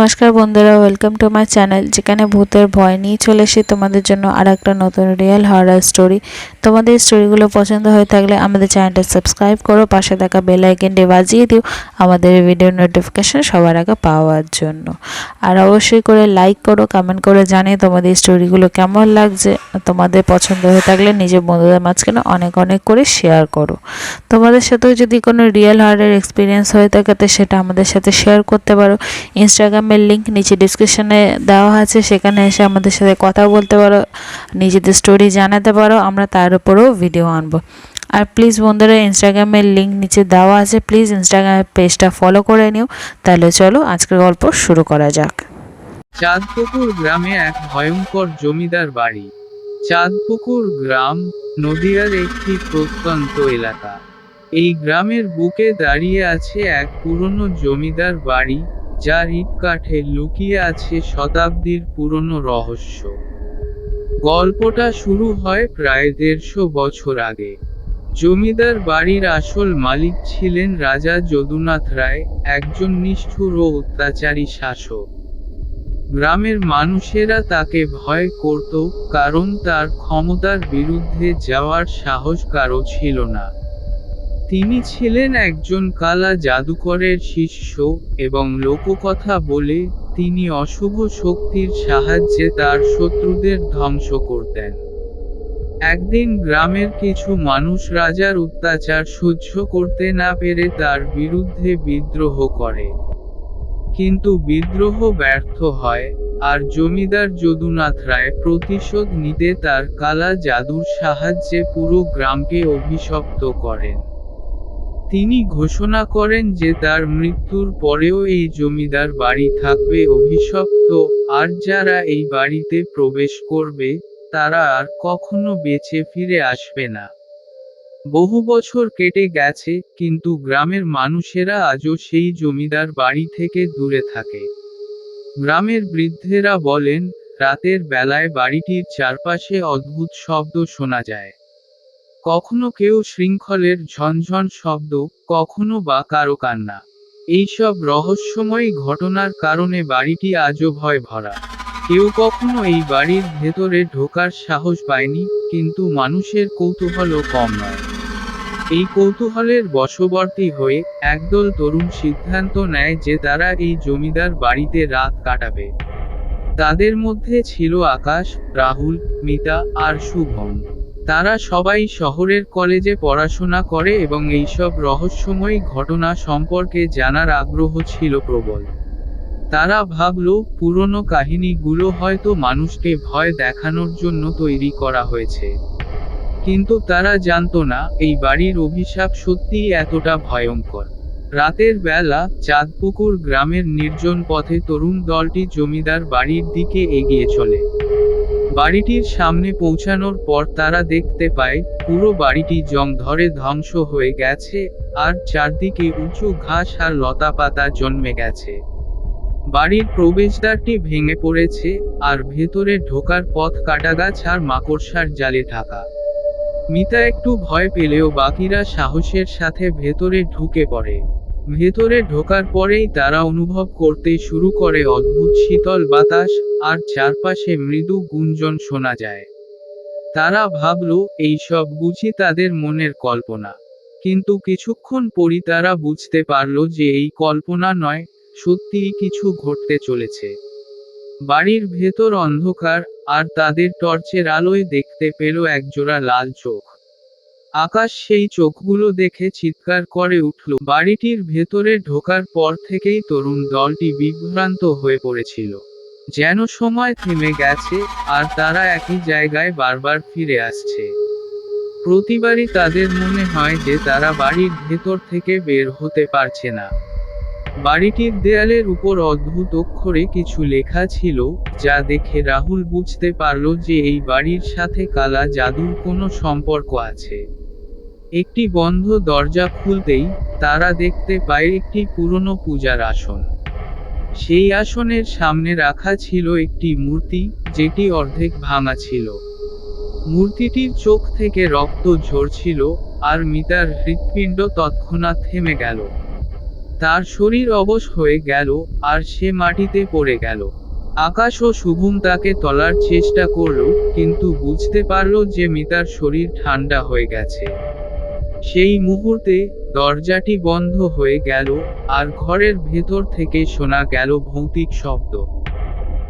নমস্কার বন্ধুরা welcome to my channel যেখানে ভূতের ভয় নিয়ে চলে এসে তোমাদের জন্য আর একটা নতুন রিয়েল হরার স্টোরি তোমাদের স্টোরিগুলো পছন্দ হয়ে থাকলে আমাদের চ্যানেলটা সাবস্ক্রাইব করো, পাশে থাকা বেল আইকনটি বাজিয়ে দিও, আমাদের ভিডিও নোটিফিকেশন সবার আগে পাওয়ার জন্য। আর অবশ্যই করে লাইক করো কমেন্ট করে জানিয়ে তোমাদের স্টোরিগুলো কেমন লাগছে, তোমাদের পছন্দ হয়ে থাকলে নিজের বন্ধুদের মাঝখানে অনেক অনেক করে শেয়ার করো। তোমাদের সাথেও যদি কোনো রিয়েল হার্টের এক্সপিরিয়েন্স হয়ে থাকে, তো সেটা আমাদের সাথে শেয়ার করতে পারো। ইনস্টাগ্রামের লিঙ্ক নিচে ডিসক্রিপশনে দেওয়া আছে, সেখানে এসে আমাদের সাথে কথা বলতে পারো, নিজেদের স্টোরি জানাতে পারো, আমরা তার উপরেও ভিডিও আনব। আর প্লিজ বন্ধুরা ইনস্টাগ্রামের লিঙ্ক নিচে দেওয়া আছে প্লিজ ইনস্টাগ্রামের পেজটা ফলো করে নিও। তাহলে চলো, আজকের গল্প শুরু করা যাক। চাঁদপুকুর গ্রামে এক ভয়ঙ্কর জমিদার বাড়ি। চাঁদপুকুর গ্রাম নদিয়ার একটি প্রত্যন্ত এলাকা। এই গ্রামের বুকে দাঁড়িয়ে আছে এক পুরনো জমিদার বাড়ি যার ইট কাঠে লুকিয়ে আছে শতাব্দীর পুরনো রহস্য। গল্পটা শুরু হয় প্রায় দেড়শো বছর আগে। জমিদার বাড়ির আসল মালিক ছিলেন রাজা যদুনাথ রায়, একজন নিষ্ঠুর ও অত্যাচারী শাসক। গ্রামের মানুষেরা তাকে ভয় করত, কারণ তার ক্ষমতার বিরুদ্ধে যাওয়ার সাহস কারও ছিল না। তিনি ছিলেন একজন কালা জাদুকরের শিষ্য এবং লোককথা বলে তিনি অশুভ শক্তির সাহায্যে তার শত্রুদের ধ্বংস করতেন। একদিন গ্রামের কিছু মানুষ রাজার অত্যাচার সহ্য করতে না পেরে তার বিরুদ্ধে বিদ্রোহ করে। কিন্তু বিদ্রোহ ব্যর্থ হয় আর জমিদার যদুনাথ রায় প্রতিশোধ নিতে তার কালা জাদুর সাহায্যে পুরো গ্রামকে অভিশপ্ত করেন। তিনি ঘোষণা করেন যে তার মৃত্যুর পরেও এই জমিদার বাড়ি থাকবে অভিশপ্ত, আর যারা এই বাড়িতে প্রবেশ করবে, তারা আর কখনো বেঁচে ফিরে আসবে না। বহু বছর কেটে গেছে, কিন্তু গ্রামের মানুষেরা আজও সেই জমিদার বাড়ি থেকে দূরে থাকে। গ্রামের বৃদ্ধেরা বলেন, রাতের বেলায় বাড়িটির চারপাশে অদ্ভুত শব্দ শোনা যায়। কখনো কেউ শৃঙ্খলের ঝনঝন শব্দ, কখনো বা কারও কান্না। এইসব রহস্যময়ী ঘটনার কারণে বাড়িটি আজও ভয় ভরা কেউ কখনো এই বাড়ির ভেতরে ঢোকার সাহস পায়নি, কিন্তু মানুষের কৌতূহলও কম নয়। এই কৌতূহলের বশবর্তী হয়ে একদল তরুণ সিদ্ধান্ত নেয় যে তারা এই জমিদার বাড়িতে রাত কাটাবে। তাদের মধ্যে ছিল আকাশ, রাহুল, মিতা আর শুভম। তারা সবাই শহরের কলেজে পড়াশোনা করে এবং এইসব রহস্যময়ী ঘটনা সম্পর্কে জানার আগ্রহ ছিল প্রবল। তারা ভাবল, পুরনো কাহিনীগুলো হয়তো মানুষকে ভয় দেখানোর জন্য তৈরি করা হয়েছে। কিন্তু তারা জানতো না, এই বাড়ির অভিশাপ সত্যিই এতটা ভয়ঙ্কর। রাতের বেলা চাঁদপুকুর গ্রামের নির্জন পথে তরুণ দলটি জমিদার বাড়ির দিকে এগিয়ে চলে। বাড়িটির সামনে পৌঁছানোর পর তারা দেখতে পায়, পুরো বাড়িটি জং ধরে ধ্বংস হয়ে গেছে, আর চারদিকে উঁচু ঘাস আর লতাপাতা জন্মে গেছে। বাড়ির প্রবেশদ্বারটি ভেঙে পড়েছে, আর ভেতরে ঢোকার পথ কাটাগাছ আর মাকড়সার জালে ঢাকা। মিতা একটু ভয় পেলেও বাকিরা সাহসের সাথে ভেতরে ঢুকে পড়ে। ভেতরে ঢোকার পরেই তারা অনুভব করতে শুরু করে অদ্ভুত শীতল বাতাস, আর চারপাশে মৃদু গুঞ্জন শোনা যায়। তারা ভাবল, এই সব বুঝি তাদের মনের কল্পনা। কিন্তু কিছুক্ষণ পরই তারা বুঝতে পারল যে এই কল্পনা নয়, সত্যিই কিছু ঘটতে চলেছে। বাড়ির ভেতর অন্ধকার, আর তাদের টর্চের আলোয় দেখতে পেল একজোড়া লাল চোখ। আকাশ সেই চোখগুলো দেখে চিৎকার করে উঠল। বাড়িটির ভেতরে ঢোকার পর থেকেই তরুণ দলটি বিভ্রান্ত হয়ে পড়েছিল। যেন সময় থেমে গেছে আর তারা একই জায়গায় বারবার ফিরে আসছে। প্রতিবারই তাদের মনে হয় যে তারা বাড়ির ভেতর থেকে বের হতে পারছে না। বাড়িটির দেয়ালের উপর অদ্ভুত অক্ষরে কিছু লেখা ছিল, যা দেখে রাহুল বুঝতে পারল যে এই বাড়ির সাথে কালা জাদুর কোনো সম্পর্ক আছে। একটি বন্ধ দরজা খুলতেই তারা দেখতে পায় একটি পুরনো পূজার আসন। সেই আসনের সামনে রাখা ছিল একটি মূর্তি, যেটি অর্ধেক ভাঙা ছিল। মূর্তিটির চোখ থেকে রক্ত ঝরছিল আর মিতার হৃৎপিণ্ড তৎক্ষণাৎ থেমে গেল। তার শরীর অবশ হয়ে গেল আর সে মাটিতে পড়ে গেল। আকাশ ও শুভম তাকে তলার চেষ্টা করল, কিন্তু বুঝতে পারল যে মিতার শরীর ঠান্ডা হয়ে গেছে। সেই মুহূর্তে দরজাটি বন্ধ হয়ে গেল আর ঘরের ভেতর থেকে শোনা গেল ভৌতিক শব্দ।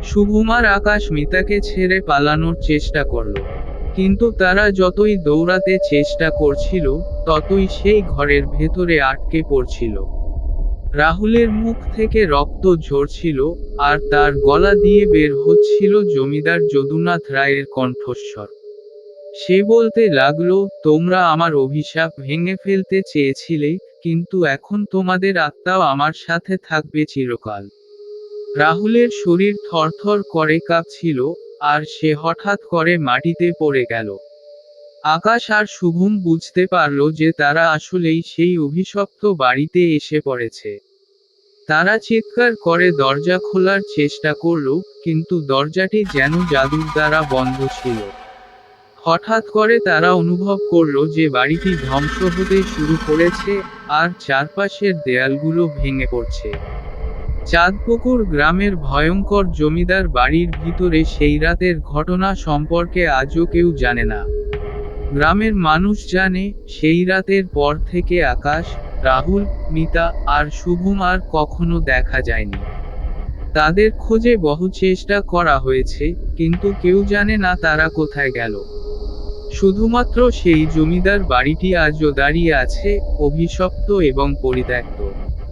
শুভমার আকাশ মিতাকে ছেড়ে পালানোর চেষ্টা করল, কিন্তু তারা যতই দৌড়াতে চেষ্টা করছিল, ততই সেই ঘরের ভেতরে আটকে পড়ছিল। রাহুলের মুখ থেকে রক্ত ঝরছিল আর তার গলা দিয়ে বের হচ্ছিল জমিদার যদুনাথ রায়ের কণ্ঠস্বর। সে বলতে লাগল, তোমরা আমার অভিশাপ ভেঙে ফেলতে চেয়েছিলে, কিন্তু এখন তোমাদের আত্মাও আমার সাথে থাকবে চিরকাল। রাহুলের শরীর থরথর করে কাঁপছিল, আর সে হঠাৎ করে মাটিতে পড়ে গেল। আকাশ আর শুভম বুঝতে পারল যে তারা আসলেই সেই অভিশপ্ত বাড়িতে এসে পড়েছে। তারা চিৎকার করে দরজা খোলার চেষ্টা করল, কিন্তু দরজাটি যেন জাদুর দ্বারা বন্ধ ছিল। হঠাৎ করে তারা অনুভব করল যে বাড়িটি ধ্বংস হতে শুরু করেছে, আর চারপাশের দেয়ালগুলো ভেঙে পড়ছে। চাঁদপুকুর গ্রামের ভয়ঙ্কর জমিদার বাড়ির ভিতরে সেই রাতের ঘটনা সম্পর্কে আজও কেউ জানে না। গ্রামের মানুষ জানে, সেই রাতের পর থেকে আকাশ, রাহুল, মিতা আর শুভম আর কখনো দেখা যায়নি। তাদের খোঁজে বহু চেষ্টা করা হয়েছে, কিন্তু কেউ জানে না তারা কোথায় গেল। শুধুমাত্র সেই জমিদার বাড়িটি আজও দাঁড়িয়ে আছে, অভিশপ্ত এবং পরিত্যক্ত।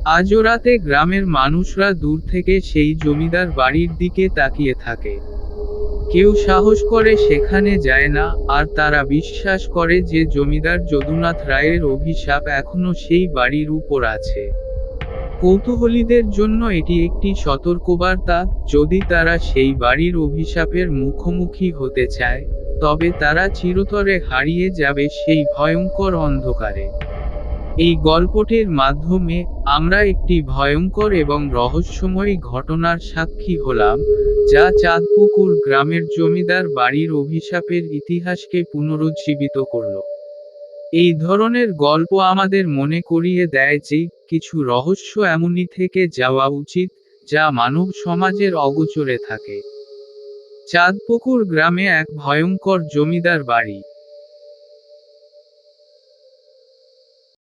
আজও রাতে গ্রামের মানুষরা দূর থেকে সেই জমিদার বাড়ির দিকে তাকিয়ে থাকে। কেউ সাহস করে সেখানে যায় না, আর তারা বিশ্বাস করে যে জমিদার যদুনাথ রায়ের অভিশাপ এখনও সেই বাড়ির উপর আছে। কৌতূহলীদের জন্য এটি একটি সতর্কবার্তা, যদি তারা সেই বাড়ির অভিশাপের মুখোমুখি হতে চায়। তবে তারা চিরতরে হারিয়ে যাবে সেই ভয়ঙ্কর অন্ধকারে। এই গল্পটির মাধ্যমে আমরা একটি ভয়ঙ্কর এবং রহস্যময়ী ঘটনার সাক্ষী হলাম, যা চাঁদপুকুর গ্রামের জমিদার বাড়ির অভিশাপের ইতিহাসকে পুনরুজ্জীবিত করল। এই ধরনের গল্প আমাদের মনে করিয়ে দেয় যে কিছু রহস্য এমনই থেকে যাওয়া উচিত, যা মানব সমাজের অগোচরে থাকে। চাঁদপুকুর গ্রামে এক ভয়ঙ্কর জমিদার বাড়ি।